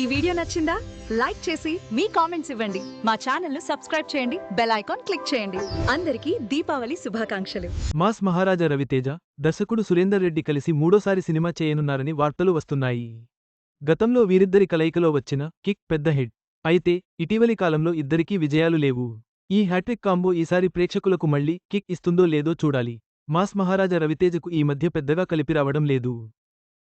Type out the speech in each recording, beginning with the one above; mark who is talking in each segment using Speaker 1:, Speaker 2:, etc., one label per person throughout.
Speaker 1: ఈ వీడియో నచ్చిందా? లైక్ చేసి మీ కామెంట్స్ ఇవ్వండి. మా ఛానల్ను సబ్స్క్రైబ్ చేయండి. బెల్ ఐకాన్ క్లిక్ చేయండి. అందరికీ దీపావళి శుభాకాంక్షలు.
Speaker 2: మాస్ మహారాజా రవితేజ దర్శకుడు సురేందర్ రెడ్డి కలిసి మూడోసారి సినిమా చేయనున్నారని వార్తలు వస్తున్నాయి. గతంలో వీరిద్దరి కలయికలో వచ్చిన కిక్ పెద్ద హిట్. అయితే ఇటీవలి కాలంలో ఇద్దరికీ విజయాలు లేవు. ఈ హ్యాట్రిక్ కాంబో ఈసారి ప్రేక్షకులకు మళ్ళీ కిక్ ఇస్తుందో లేదో చూడాలి. మాస్ మహారాజా రవితేజకు ఈ మధ్య పెద్దగా కలిపి రావడం లేదు.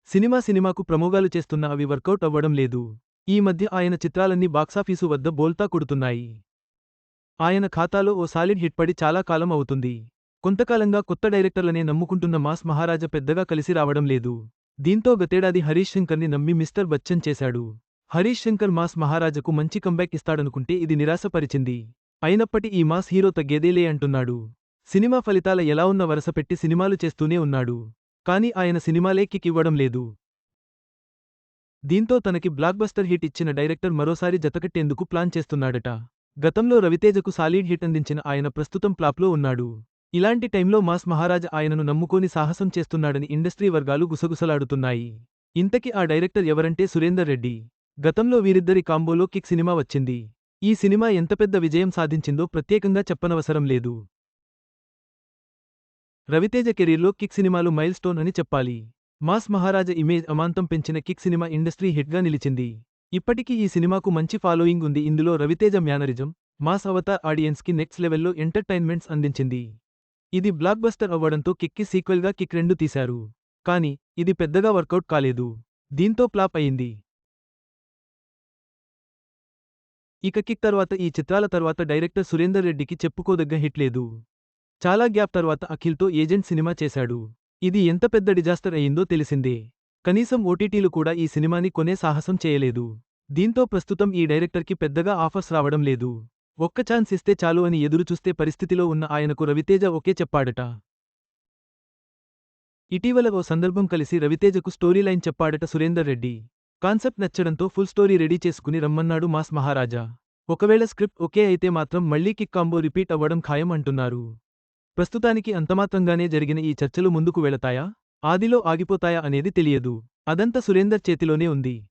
Speaker 2: సినిమా సినిమాకు ప్రమోగాలు చేస్తున్న అవి వర్కౌట్ అవ్వడం లేదు. ఈ మధ్య ఆయన చిత్రాలన్నీ బాక్సాఫీసు వద్ద బోల్తా కొడుతున్నాయి. ఆయన ఖాతాలో ఓ సాలిడ్ హిట్ పడి చాలా కాలం అవుతుంది. కొంతకాలంగా కొత్త డైరెక్టర్లనే నమ్ముకుంటున్న మాస్ మహారాజా పెద్దగా కలిసి రావడం లేదు. దీంతో గతేడాది హరీష్ శంకర్ని నమ్మి మిస్టర్ బచ్చన్ చేశాడు. హరీష్ శంకర్ మాస్ మహారాజకు మంచి కంబ్యాక్ ఇస్తాడనుకుంటే ఇది నిరాశపరిచింది. అయినప్పటి ఈ మాస్ హీరో తగ్గేదేలే అంటున్నాడు. సినిమా ఫలితాల ఎలా ఉన్న వరసపెట్టి సినిమాలు చేస్తూనే ఉన్నాడు. కాని ఆయన సినిమాలే కిక్ ఇవ్వడం లేదు. దీంతో తనకి బ్లాక్బస్టర్ హిట్ ఇచ్చిన డైరెక్టర్ మరోసారి జతకట్టేందుకు ప్లాన్ చేస్తున్నాడట. గతంలో రవితేజకు సాలిడ్ హిట్ అందించిన ఆయన ప్రస్తుతం ప్లాప్లో ఉన్నాడు. ఇలాంటి టైంలో మాస్ మహారాజ్ ఆయనను నమ్ముకోని సాహసం చేస్తున్నాడని ఇండస్ట్రీ వర్గాలు గుసగుసలాడుతున్నాయి. ఇంతకీ ఆ డైరెక్టర్ ఎవరంటే సురేందర్ రెడ్డి. గతంలో వీరిద్దరి కాంబోలో కిక్ సినిమా వచ్చింది. ఈ సినిమా ఎంత పెద్ద విజయం సాధించిందో ప్రత్యేకంగా చెప్పనవసరం లేదు. రవితేజ కెరీర్లో కిక్ సినిమాలు మైల్ స్టోన్ అని చెప్పాలి. మాస్ మహారాజ ఇమేజ్ అమాంతం పెంచిన కిక్ సినిమా ఇండస్ట్రీ హిట్గా నిలిచింది. ఇప్పటికీ ఈ సినిమాకు మంచి ఫాలోయింగ్ ఉంది. ఇందులో రవితేజ మ్యానరిజం మాస్ అవతార్ ఆడియన్స్కి నెక్స్ట్ లెవెల్లో ఎంటర్టైన్మెంట్స్ అందించింది. ఇది బ్లాక్ బస్టర్ అవ్వడంతో కిక్కి సీక్వెల్గా కిక్ రెండు తీశారు. కానీ ఇది పెద్దగా వర్కౌట్ కాలేదు. దీంతో ప్లాప్ అయింది. ఇక కిక్ తర్వాత ఈ చిత్రాల తర్వాత డైరెక్టర్ సురేందర్ రెడ్డికి చెప్పుకోదగ్గ హిట్ లేదు. చాలా గ్యాప్ తర్వాత అఖిల్తో ఏజెంట్ సినిమా చేశాడు. ఇది ఎంత పెద్ద డిజాస్టర్ అయిందో తెలిసిందే. కనీసం ఓటీటీలు కూడా ఈ సినిమాని కొనే సాహసం చేయలేదు. దీంతో ప్రస్తుతం ఈ డైరెక్టర్కి పెద్దగా ఆఫర్స్ రావడం లేదు. ఒక్క ఛాన్స్ ఇస్తే చాలు అని ఎదురుచూస్తే పరిస్థితిలో ఉన్న ఆయనకు రవితేజ ఒకే చెప్పాడట. ఇటీవల ఓ సందర్భం కలిసి రవితేజకు స్టోరీ లైన్ చెప్పాడట సురేందర్ రెడ్డి. కాన్సెప్ట్ నచ్చడంతో ఫుల్ స్టోరీ రెడీ చేసుకుని రమ్మన్నాడు మాస్ మహారాజా. ఒకవేళ స్క్రిప్ట్ ఒకే అయితే మాత్రం మళ్ళీ కిక్ కాంబో రిపీట్ అవ్వడం ఖాయం అంటున్నారు. ప్రస్తుతానికి అంతమాత్రంగానే జరిగిన ఈ చర్చలు ముందుకు వెళతాయా? ఆదిలో ఆగిపోతాయా అనేది తెలియదు. అదంతా సురేందర్ చేతిలోనే ఉంది.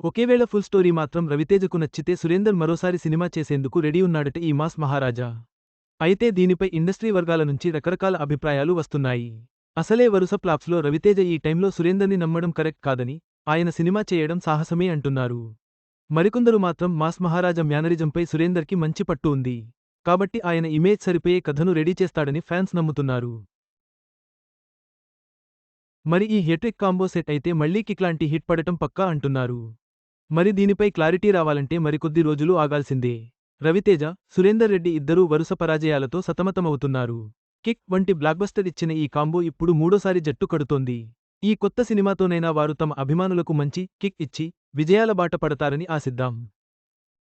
Speaker 2: ఒకేవేళ ఫుల్ స్టోరీ మాత్రం రవితేజకు నచ్చితే సురేందర్ మరోసారి సినిమా చేసేందుకు రెడీ ఉన్నాడట ఈ మాస్ మహారాజా. అయితే దీనిపై ఇండస్ట్రీ వర్గాల నుంచి రకరకాల అభిప్రాయాలు వస్తున్నాయి. అసలే వరుస ప్లాప్స్లో రవితేజ ఈ టైంలో సురేందర్ని నమ్మడం కరెక్ట్ కాదని ఆయన సినిమా చేయడం సాహసమే అంటున్నారు. మరికొందరు మాత్రం మాస్ మహారాజా మ్యానరిజంపై సురేందర్కి మంచి పట్టు ఉంది. కాబట్టి ఆయన ఇమేజ్ సరిపోయే కథను రెడీ చేస్తాడని ఫ్యాన్స్ నమ్ముతున్నారు. మరి ఈ హెట్రిక్ కాంబో సెట్ అయితే మళ్ళీ కిక్లాంటి హిట్ పడటం పక్కా అంటున్నారు. మరి దీనిపై క్లారిటీ రావాలంటే మరికొద్ది రోజులు ఆగాల్సిందే. రవితేజ సురేందర్ రెడ్డి ఇద్దరూ వరుస పరాజయాలతో సతమతమవుతున్నారు. కిక్ వంటి బ్లాక్బస్టర్ ఇచ్చిన ఈ కాంబో ఇప్పుడు మూడోసారి జట్టు కడుతోంది. ఈ కొత్త సినిమాతోనైనా వారు తమ అభిమానులకు మంచి కిక్ ఇచ్చి విజయాల బాట పడతారని ఆశిద్దాం.